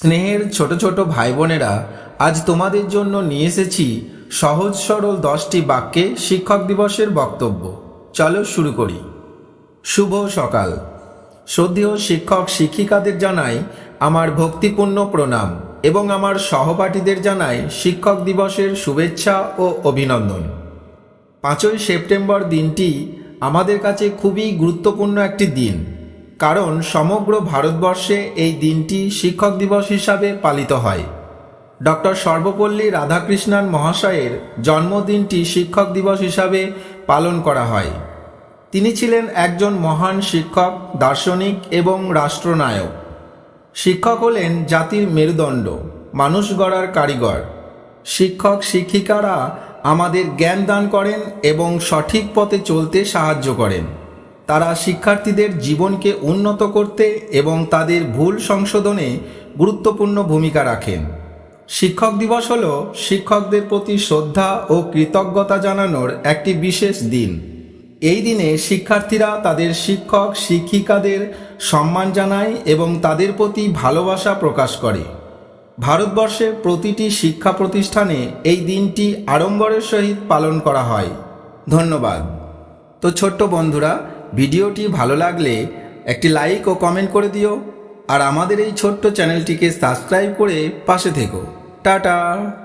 স্নেহের ছোট ছোট ভাই বোনেরা আজ তোমাদের জন্য নিয়ে এসেছি সহজ সরল দশটি বাক্যে শিক্ষক দিবসের বক্তব্য। চলো শুরু করি। শুভ সকাল। শ্রদ্ধেয় শিক্ষক শিক্ষিকাদের জানাই আমার ভক্তিপূর্ণ প্রণাম এবং আমার সহপাঠীদের জানাই শিক্ষক দিবসের শুভেচ্ছা ও অভিনন্দন। পাঁচই সেপ্টেম্বর দিনটি আমাদের কাছে খুবই গুরুত্বপূর্ণ একটি দিন। কারণ সমগ্র ভারতবর্ষে এই দিনটি শিক্ষক দিবস হিসাবে পালিত হয়। ডক্টর সর্বপল্লী রাধাকৃষ্ণান মহাশয়ের জন্মদিনটি শিক্ষক দিবস হিসাবে পালন করা হয়। তিনি ছিলেন একজন মহান শিক্ষক, দার্শনিক এবং রাষ্ট্রনায়ক। শিক্ষক হলেন জাতির মেরুদণ্ড, মানুষ গড়ার কারিগর। শিক্ষক শিক্ষিকারা আমাদের জ্ঞান দান করেন এবং সঠিক পথে চলতে সাহায্য করেন। তারা শিক্ষার্থীদের জীবনকে উন্নত করতে এবং তাদের ভুল সংশোধনে গুরুত্বপূর্ণ ভূমিকা রাখেন। শিক্ষক দিবস হল শিক্ষকদের প্রতি শ্রদ্ধা ও কৃতজ্ঞতা জানানোর একটি বিশেষ দিন। এই দিনে শিক্ষার্থীরা তাদের শিক্ষক, শিক্ষিকাদের সম্মান জানায় এবং তাদের প্রতি ভালোবাসা প্রকাশ করে। ভারতবর্ষের প্রতিটি শিক্ষা প্রতিষ্ঠানে এই দিনটি আড়ম্বরের সহিত পালন করা হয়। ধন্যবাদ। তো ছোট্ট বন্ধুরা ভিডিওটি ভালো লাগলে একটি লাইক ও কমেন্ট করে দিও, আর আমাদের এই ছোট্ট চ্যানেলটিকে সাবস্ক্রাইব করে পাশে থেকো। টাটা!